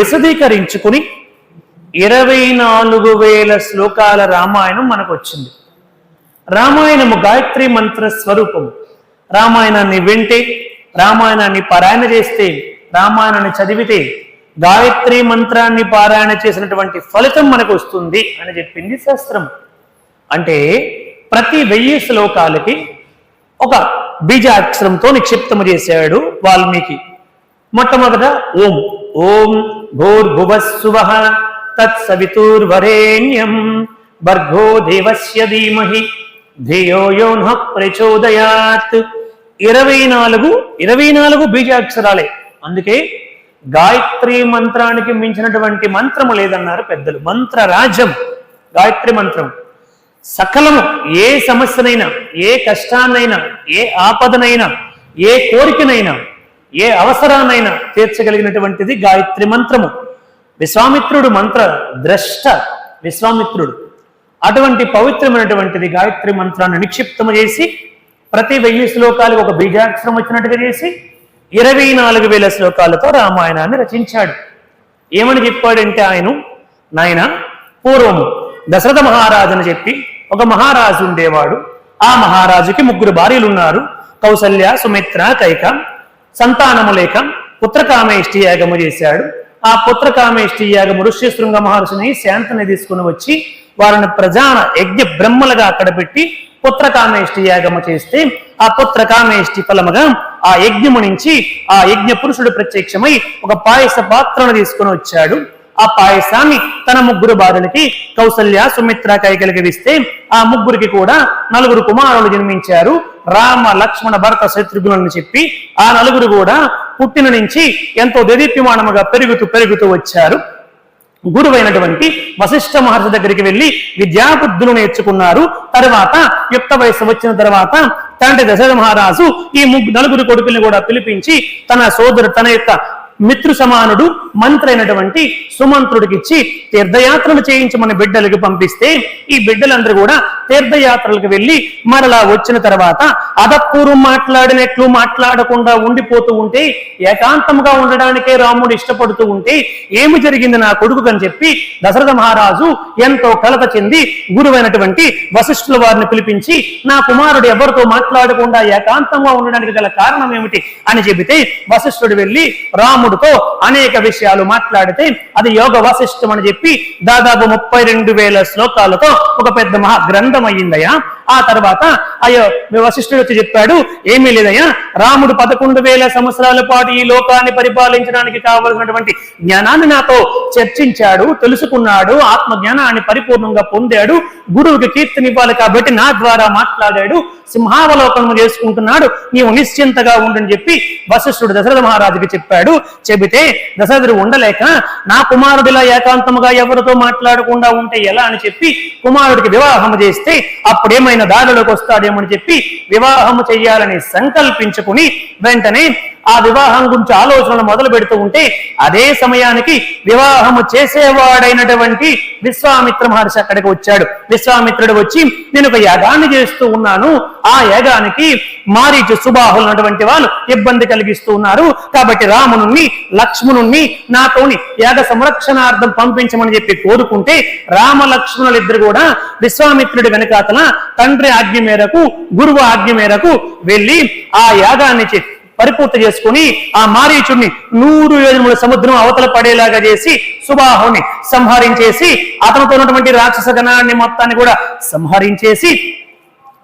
విశదీకరించుకుని ఇరవై నాలుగు వేల శ్లోకాల రామాయణం మనకు వచ్చింది రామాయణము గాయత్రి మంత్ర స్వరూపము. రామాయణాన్ని వింటే రామాయణాన్ని పారాయణ చేస్తే రామాయణాన్ని చదివితే గాయత్రి మంత్రాన్ని పారాయణ చేసినటువంటి ఫలితం మనకు వస్తుంది అని చెప్పింది శాస్త్రం. అంటే ప్రతి వెయ్యి శ్లోకాలకి ఒక బీజాక్షరంతో నిక్షిప్తము చేశాడు వాల్మీకి. మొట్టమొదట ఓం. ఓం భూర్భువస్సువ తత్సవితూర్వరేణ్యం భర్గో దేవస్య ధీమహి ధియో యో ప్రచోదయాత్ ఇరవై నాలుగు ఇరవై నాలుగు బీజాక్షరాలే. అందుకే గాయత్రి మంత్రానికి మించినటువంటి మంత్రము లేదన్నారు పెద్దలు. మంత్ర రాజ్యం గాయత్రి మంత్రం. సకలము ఏ సమస్యనైనా ఏ కష్టాన్నైనా ఏ ఆపదనైనా ఏ కోరికనైనా ఏ అవసరాన్నైనా తీర్చగలిగినటువంటిది గాయత్రి మంత్రము. విశ్వామిత్రుడు మంత్ర ద్రష్ట విశ్వామిత్రుడు. అటువంటి పవిత్రమైనటువంటిది గాయత్రి మంత్రాన్ని నిక్షిప్తము చేసి ప్రతి వెయ్యి శ్లోకాలకు ఒక బీజాక్షరం వచ్చినట్టుగా చేసి ఇరవై నాలుగు వేల శ్లోకాలతో రామాయణాన్ని రచించాడు. ఏమని చెప్పాడంటే ఆయన నాయన పూర్వము దశరథ మహారాజుని చెప్పి ఒక మహారాజు ఉండేవాడు. ఆ మహారాజుకి ముగ్గురు భార్యలు ఉన్నారు కౌసల్య సుమిత్ర కైక. సంతానము లేక పుత్రకామేష్టి యాగము చేశాడు. ఆ పుత్రకామేష్టి యాగము శృంగ మహర్షిని శాంతని తీసుకుని వచ్చి వారిని ప్రజాన యజ్ఞ బ్రహ్మలుగా అక్కడ పెట్టి పుత్రకామేష్టి యాగము చేస్తే ఆ పుత్రకామేష్టి ఫలముగా ఆ యజ్ఞము నుంచి ఆ యజ్ఞ పురుషుడు ప్రత్యక్షమై ఒక పాయస పాత్రను తీసుకుని వచ్చాడు. ఆ పాయసాన్ని తన ముగ్గురు భార్యలకి కౌసల్య సుమిత్ర కైకలకి ఇస్తే ఆ ముగ్గురికి కూడా నలుగురు కుమారులు జన్మించారు. రామ లక్ష్మణ భరత శత్రుఘ్నులను చెప్పి ఆ నలుగురు కూడా పుట్టిన నుంచి ఎంతో దదీప్యమానముగా పెరుగుతూ పెరుగుతూ వచ్చారు. గురువైనటువంటి వశిష్ఠ మహర్షి దగ్గరికి వెళ్ళి విద్యాబుద్ధులు నేర్చుకున్నారు. తర్వాత యుక్త వయసు వచ్చిన తర్వాత తండ్రి దశరథ మహారాజు ఈ ముగ్గు నలుగురు కొడుకుల్ని కూడా పిలిపించి తన సోదరు తన యొక్క మిత్రు సమానుడు మంత్రి అయినటువంటి సుమంత్రుడికి ఇచ్చి తీర్థయాత్రలు చేయించి మన బిడ్డలకు పంపిస్తే ఈ బిడ్డలందరూ కూడా తీర్థయాత్రలకు వెళ్ళి మరలా వచ్చిన తర్వాత అదపూర్వం మాట్లాడినట్లు మాట్లాడకుండా ఉండిపోతూ ఉంటే ఏకాంతంగా ఉండడానికే రాముడు ఇష్టపడుతూ ఉంటే ఏమి జరిగింది నా కొడుకు అని చెప్పి దశరథ మహారాజు ఎంతో కలత చెంది గురువైనటువంటి వశిష్ఠుల వారిని పిలిపించి నా కుమారుడు ఎవరితో మాట్లాడకుండా ఏకాంతంగా ఉండడానికి గల కారణం ఏమిటి? అని చెబితే వశిష్ఠుడు వెళ్ళి రాముడితో అనేక విషయాలు మాట్లాడితే అది యోగ వశిష్ఠం అని చెప్పి దాదాపు ముప్పై రెండు వేల శ్లోకాలతో ఒక పెద్ద మహా అర్థమయ్యిందయ్యా? ఆ తర్వాత అయ్యో వశిష్ఠుడు వచ్చి చెప్పాడు ఏమీ లేదయ్యా రాముడు పదకొండు వేల సంవత్సరాల పాటు ఈ లోకాన్ని పరిపాలించడానికి కావలసినటువంటి జ్ఞానాన్ని నాతో చర్చించాడు తెలుసుకున్నాడు ఆత్మ జ్ఞానాన్ని పరిపూర్ణంగా పొందాడు గురువుకి కీర్తినివ్వాలి కాబట్టి నా ద్వారా మాట్లాడాడు సింహావలోకనము చేసుకుంటున్నాడు నీవు నిశ్చింతగా ఉండని చెప్పి వశిష్ఠుడు దశరథ మహారాజుకి చెప్పాడు. చెబితే దశరథుడు ఉండలేక నా కుమారుడిలా ఏకాంతముగా ఎవరితో మాట్లాడకుండా ఉంటే ఎలా? అని చెప్పి కుమారుడికి వివాహం చేస్తే అప్పుడేమైనా దారిలోకి వస్తాడేమని చెప్పి వివాహము చెయ్యాలని సంకల్పించుకుని వెంటనే ఆ వివాహం గురించి ఆలోచనలు మొదలు పెడుతూ ఉంటే అదే సమయానికి వివాహము చేసేవాడైనటువంటి విశ్వామిత్ర మహర్షి అక్కడికి వచ్చాడు. విశ్వామిత్రుడు వచ్చి నేను ఒక యాగాన్ని చేస్తూ ఉన్నాను. ఆ యాగానికి మారీచు అన్నటువంటి వాళ్ళు ఇబ్బంది కలిగిస్తూ ఉన్నారు. కాబట్టి రామునుణ్ణి లక్ష్మణుణ్ణి నాతోని యాగ సంరక్షణార్థం పంపించమని చెప్పి కోరుకుంటే రామ లక్ష్మణులు ఇద్దరు కూడా విశ్వామిత్రుడి వెనకాతల తండ్రి ఆజ్ఞ మేరకు గురువు ఆజ్ఞ మేరకు వెళ్ళి ఆ యాగాన్ని చెప్పి పరిపూర్తి చేసుకుని ఆ మారీచుడిని నూరు యోజనముల సముద్రం అవతల పడేలాగా చేసి సుబాహుని సంహరించేసి అతనితో ఉన్నటువంటి రాక్షస గణాన్ని మొత్తాన్ని కూడా సంహరించేసి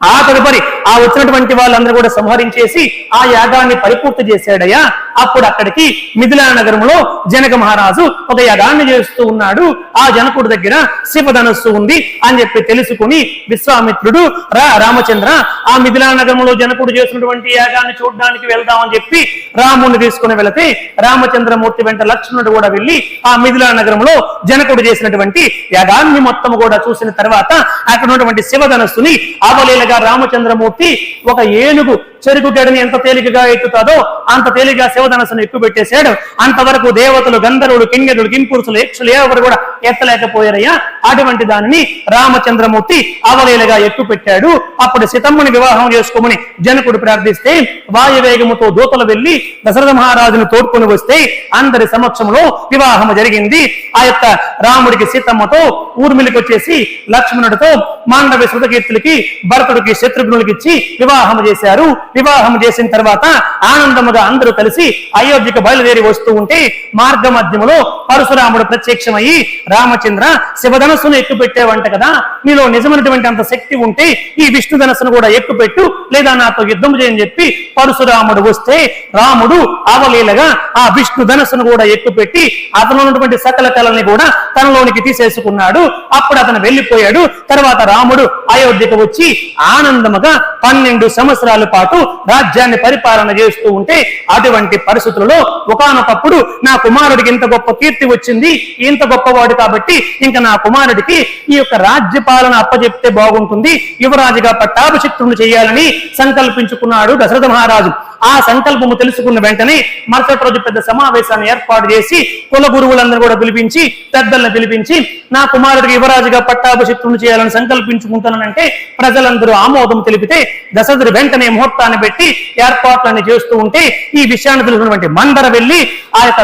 ఆ తదుపరి ఆ వచ్చినటువంటి వాళ్ళందరూ కూడా సంహరించేసి ఆ యాగాన్ని పరిపూర్తి చేశాడయ్యా. అప్పుడు అక్కడికి మిథిలా నగరంలో జనక మహారాజు ఒక యాగాన్ని చేస్తూ ఉన్నాడు. ఆ జనకుడి దగ్గర శివధనస్సు ఉంది అని చెప్పి తెలుసుకుని విశ్వామిత్రుడు రా రామచంద్ర ఆ మిథిలా నగరంలో జనకుడు చేసినటువంటి యాగాన్ని చూడడానికి వెళ్దామని చెప్పి రాముని తీసుకుని వెళితే రామచంద్రమూర్తి వెంట లక్ష్మణుడు కూడా వెళ్ళి ఆ మిథిలా నగరంలో జనకుడు చేసినటువంటి యాగాన్ని మొత్తం కూడా చూసిన తర్వాత అక్కడ ఉన్నటువంటి శివధనస్సుని అవలీలగా రామచంద్రమూర్తి ఒక ఏనుగు చెరుకు గడిని ఎంత తేలికగా ఎక్కుతాదో అంత తేలికగా శివధనస్సును ఎక్కువ పెట్టేశాడు అంతవరకు దేవతలు గంధర్వులు కింగరుడు కింపురుషులు యక్షులు ఎవరు కూడా ఎత్తలేకపోయారయ్యా. అటువంటి దానిని రామచంద్రమూర్తి అవలీలగా ఎక్కువ పెట్టాడు అప్పుడు సీతమ్మని వివాహం చేసుకోమని జనకుడు ప్రార్థిస్తే వాయువేగముతో దూతలు వెళ్ళి దశరథ మహారాజును తోడ్కొని వస్తే అందరి సమక్షంలో వివాహం జరిగింది. ఆ యొక్క రాముడికి సీతమ్మతో ఊర్మిలికి వచ్చేసి లక్ష్మణుడితో మాండవ శృతకీర్తులకి భరతుడికి శత్రుఘ్నులకి ఇచ్చి వివాహం చేశారు. వివాహం చేసిన తర్వాత ఆనందముగా అందరూ కలిసి అయోధ్యకు బయలుదేరి వస్తూ ఉంటే మార్గ మధ్యములో పరశురాముడు ప్రత్యక్షమయ్యి రామచంద్ర శివధనస్సును ఎక్కుపెట్టేవంట కదా. నీలో నిజమైనటువంటి అంత శక్తి ఉంటే ఈ విష్ణు ధనస్సును కూడా ఎక్కుపెట్టు లేదా నాతో యుద్ధం చేయని చెప్పి పరశురాముడు వస్తే రాముడు అవలీలగా ఆ విష్ణు ధనస్సును కూడా ఎక్కుపెట్టి అతను ఉన్నటువంటి సకల కళల్ని కూడా తనలోనికి తీసేసుకున్నాడు. అప్పుడు అతను వెళ్ళిపోయాడు. తర్వాత రాముడు అయోధ్యకు వచ్చి ఆనందముగా పన్నెండు సంవత్సరాల పాటు రాజ్యాన్ని పరిపాలన చేస్తూ ఉంటే అటువంటి పరిస్థితులలో ఒకనొకప్పుడు నా కుమారుడికి ఇంత గొప్ప కీర్తి వచ్చింది ఇంత గొప్పవాడు కాబట్టి ఇంకా నా కుమారుడికి ఈ యొక్క రాజ్య పాలన అప్పచెప్తే బాగుంటుంది. యువరాజుగా పట్టాభిషిక్తుడు చేయాలని సంకల్పించుకున్నాడు దశరథ మహారాజు. ఆ సంకల్పము తెలుసుకున్న వెంటనే మరుసటి రోజు పెద్ద సమావేశాన్ని ఏర్పాటు చేసి కుల గురువులందరూ కూడా పిలిపించి పెద్దలను పిలిపించి నా కుమారుడికి యువరాజుగా పట్టాభిషిక్తుడు చేయాలని సంకల్పించుకుంటానంటే ప్రజలందరూ ఆమోదం తెలిపితే దశరథుడు వెంటనే ముహూర్తాన్ని పెట్టి ఏర్పాట్లన్నీ చేస్తూ ఉంటే ఈ విషయాన్ని తెలుసుకున్నటువంటి మందర వెళ్ళి ఆ యొక్క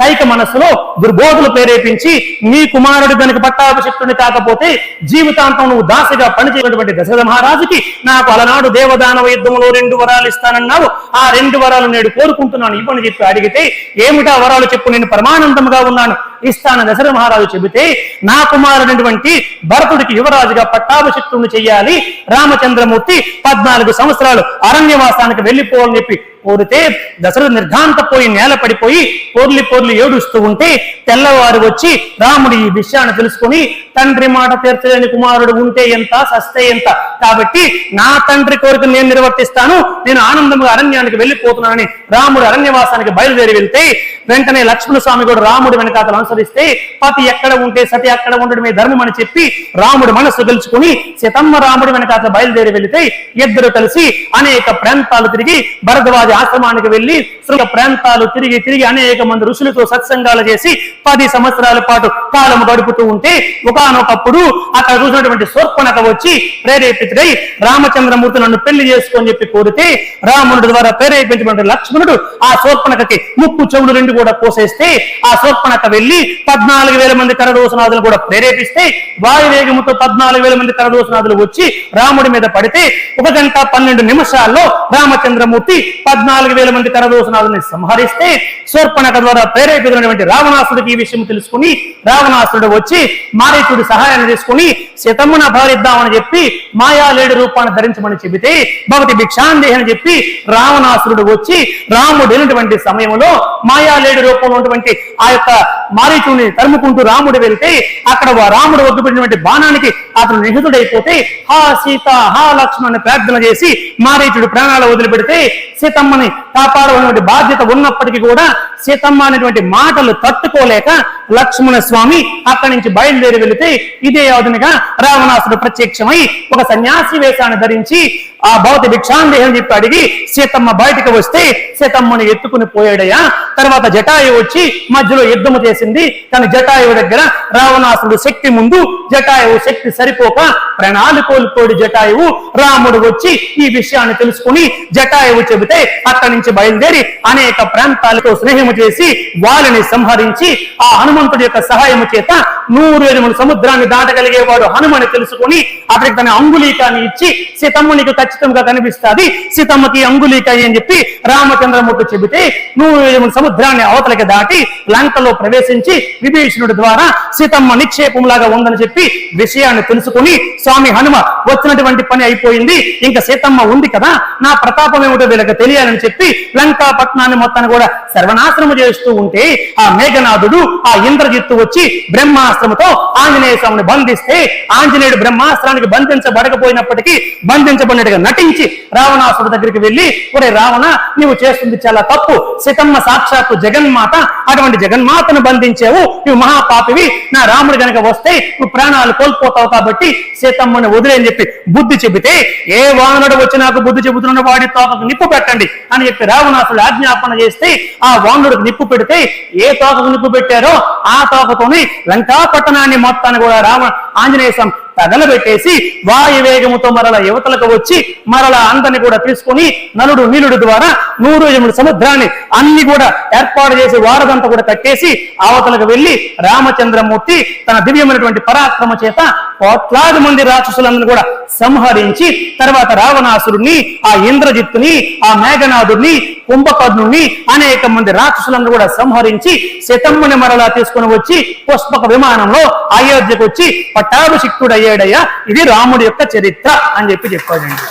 కైక మనస్సులో దుర్బోధులు ప్రేరేపించి నీ కుమారుడు కనుక పట్టాభిషిక్తుని కాకపోతే జీవితాంతం నువ్వు దాసిగా పనిచేయటువంటి దశరథ మహారాజుకి నాకు అలనాడు దేవదానవ యుద్ధంలో రెండు వరాలు ఇస్తానన్నావు. ఆ ఆ రెండు వరాలు నేడు కోరుకుంటున్నాను. ఇవ్వని చెప్పి అడిగితే ఏమిటా వరాలు చెప్పు నేను పరమానందంగా ఉన్నాను. ఇస్తాను దశరథ మహారాజు చెబితే నా కుమారుడైనటువంటి భరతుడికి యువరాజుగా పట్టాభిషిక్తుడిని చెయ్యాలి. రామచంద్రమూర్తి పద్నాలుగు సంవత్సరాలు అరణ్యవాసానికి వెళ్ళిపోవాలని చెప్పి కోరితే దశరథ నిర్ఘాంతపోయి నేల పడిపోయి పోర్లి పోర్లి ఏడుస్తూ ఉంటే తెల్లవారు వచ్చి రాముడు ఈ విషయాన్ని తెలుసుకుని తండ్రి మాట తీర్చలేని కుమారుడు ఉంటే ఎంత సస్తే ఎంత? కాబట్టి నా తండ్రి కోరిక నేను నిర్వర్తిస్తాను నేను ఆనందంగా అరణ్యానికి వెళ్ళిపోతున్నానని రాముడు అరణ్యవాసానికి బయలుదేరి వెళ్తే వెంటనే లక్ష్మణ స్వామి కూడా రాముడు వెనకాతలు అనుసరిస్తే పతి ఎక్కడ ఉంటే సతి అక్కడ ఉండడమే ధర్మం అని చెప్పి రాముడు మనస్సు గెలుచుకుని సీతమ్మ రాముడు వెనకాతల బయలుదేరి వెళితే ఇద్దరు కలిసి అనేక ప్రాంతాలు తిరిగి భరద్వాజ ఆశ్రమానికి వెళ్ళి ప్రాంతాలు తిరిగి తిరిగి అనేక మంది ఋషులతో సత్సంగాలు చేసి పది సంవత్సరాల పాటు కాలం గడుపుతూ ఉంటే ఒక ఒకనొకప్పుడు అక్కడ చూసినటువంటి శూర్పణక వచ్చి ప్రేరేపితుడై రామచంద్రమూర్తి నన్ను పెళ్ళి చేసుకొని చెప్పి కోరితే రామునుడి ద్వారా ప్రేరేపించినటువంటి లక్ష్మణుడు ఆ శూర్పణకకి ముక్కు చెవులు రెండు కూడా కోసేస్తే ఆ శూర్పణక వెళ్ళి పద్నాలుగు వేల మంది కరదోసనాథులు కూడా ప్రేరేపిస్తే వాయువేగముతో పద్నాలుగు వేల మంది కరదోసనాథులు వచ్చి రాముడి మీద పడితే ఒక గంట పన్నెండు నిమిషాల్లో రామచంద్రమూర్తి పద్నాలుగు వేల మంది కరదోసనాథుల్ని సంహరిస్తే శూర్పణక ద్వారా ప్రేరేపితున్నటువంటి రావణాసుడికి ఈ విషయం తెలుసుకుని రావణాసుడు వచ్చి మారీచుడి సహాయాన్ని తీసుకుని శతమున భారిద్దామని చెప్పి మాయాలేడు రూపాన్ని ధరించమని చెబితే భవతి భిక్షాందేహి అని చెప్పి రావణాసురుడు వచ్చి రాముడు వెళ్ళినటువంటి సమయంలో మాయాలేడు రూపంలో ఉన్నటువంటి ఆ యొక్క మారీచుని తరుముకుంటూ రాముడు వెళ్తే అక్కడ రాముడు వద్దుపెట్టినటువంటి బాణానికి అతను నిహితుడైపోతే హా సీత హా లక్ష్మణ్ ప్రార్థన చేసి మారీచుడు ప్రాణాలు వదిలిపెడితే సీతమ్మని కాపాడవలటువంటి బాధ్యత ఉన్నప్పటికీ కూడా సీతమ్మ అనేటువంటి మాటలు తట్టుకోలేక లక్ష్మణ స్వామి అక్కడి నుంచి బయలుదేరి వెళితే ఇదే యోధనగా రావణాసుడు ప్రత్యక్షమై ఒక సన్యాసి వేషాన్ని ధరించి ఆ భౌతి భిక్షాందేహం చెప్పి అడిగి సీతమ్మ బయటకు వస్తే సీతమ్మని ఎత్తుకుని పోయాడయ్యా. తర్వాత జటాయు వచ్చి మధ్యలో యుద్ధము చేసింది. కానీ జటాయువు దగ్గర రావణాసుడు శక్తి ముందు జటాయువు శక్తి సరిపోక ప్రాణాలు కోల్పోడు జటాయువు. రాముడు వచ్చి ఈ విషయాన్ని తెలుసుకుని జటాయువు చెబితే అక్కడి నుంచి బయలుదేరి అనేక ప్రాంతాలతో స్నేహము చేసి వాళ్ళని సంహరించి ఆ హనుమంతుడి యొక్క సహాయము చేత నూరు ఎనుమల సముద్రాన్ని దాటగలిగేవాడు హనుమని తెలుసుకుని అతనికి తన అంగులీకాన్ని ఇచ్చి సీతమ్మ నీకు ఖచ్చితంగా కనిపిస్తుంది. సీతమ్మకి అంగుళీకాయ అని చెప్పి రామచంద్రమూర్తి చెబితే నూరు ఎనుమల సముద్రాన్ని అవతలకి దాటి లంకలో ప్రవేశించి విభీషణుడి ద్వారా సీతమ్మ నిక్షేపంలాగా ఉందని చెప్పి విషయాన్ని తెలుసుకుని స్వామి హనుమ వచ్చినటువంటి పని అయిపోయింది. ఇంకా సీతమ్మ ఉంది కదా. నా ప్రతాపం ఏమిటో వీళ్ళకి తెలియాలని చెప్పి లంకా పట్నాన్ని మొత్తాన్ని కూడా సర్వనాశనము చేస్తూ ఉంటే ఆ మేఘనాథుడు ఆ ఇంద్రజిత్తు వచ్చి బ్రహ్మాస్త్రముతో ఆంజనేయ స్వామిని బంధిస్తే ఆంజనేయుడు బ్రహ్మాస్త్రానికి బంధించబడకపోయినప్పటికీ బంధించబడినట్టుగా నటించి రావణాసుడు దగ్గరికి వెళ్ళి ఒరే రావణ నీవు చేస్తుంది చాలా తప్పు. సీతమ్మ సాక్షాత్తు జగన్మాత అటువంటి జగన్మాతను బంధించావు. నువ్వు మహాపాపివి. నా రాముడు గనక వస్తే నువ్వు ప్రాణాలు కోల్పోతావు కాబట్టి సీతమ్మని వదిలేని చెప్పి బుద్ధి చెబితే ఏ వానరుడు వచ్చి నాకు బుద్ధి చెబుతున్నాడు వాడి తోకకు నిప్పు పెట్టండి అని చెప్పి రావణాసుడు ఆజ్ఞాపన చేస్తే ఆ వానరుడికి నిప్పు పెడితే ఏ తోకకు నిప్పు పెట్టారో ఆ తోకతోని లంకా పట్టణాన్ని మొత్తాన్ని కూడా రావ ఆంజనేయ స్వామి తగలబెట్టేసి వాయువేగముతో మరల యువతలకు వచ్చి మరల అందరిని కూడా తీసుకొని నలుడు నీలుడు ద్వారా నూరు ఎనిమిది సముద్రాన్ని అన్ని కూడా ఏర్పాటు చేసి వారదంతా కూడా కట్టేసి అవతలకు వెళ్ళి రామచంద్రమూర్తి తన దివ్యమైనటువంటి పరాక్రమ చేత కోట్లాది మంది రాక్షసులందరినీ కూడా సంహరించి తర్వాత రావణాసురుణ్ణి ఆ ఇంద్రజిత్తుని ఆ మేఘనాథుడిని కుంభకర్ణుణ్ణి అనేక మంది రాక్షసులను కూడా సంహరించి శతమ్మని మరలా తీసుకుని వచ్చి పుష్పక విమానంలో అయోధ్యకు వచ్చి పట్టాభిషిక్తుడు అయ్యాడయ్యా? ఇది రాముడి యొక్క చరిత్ర అని చెప్పి చెప్పాడండి.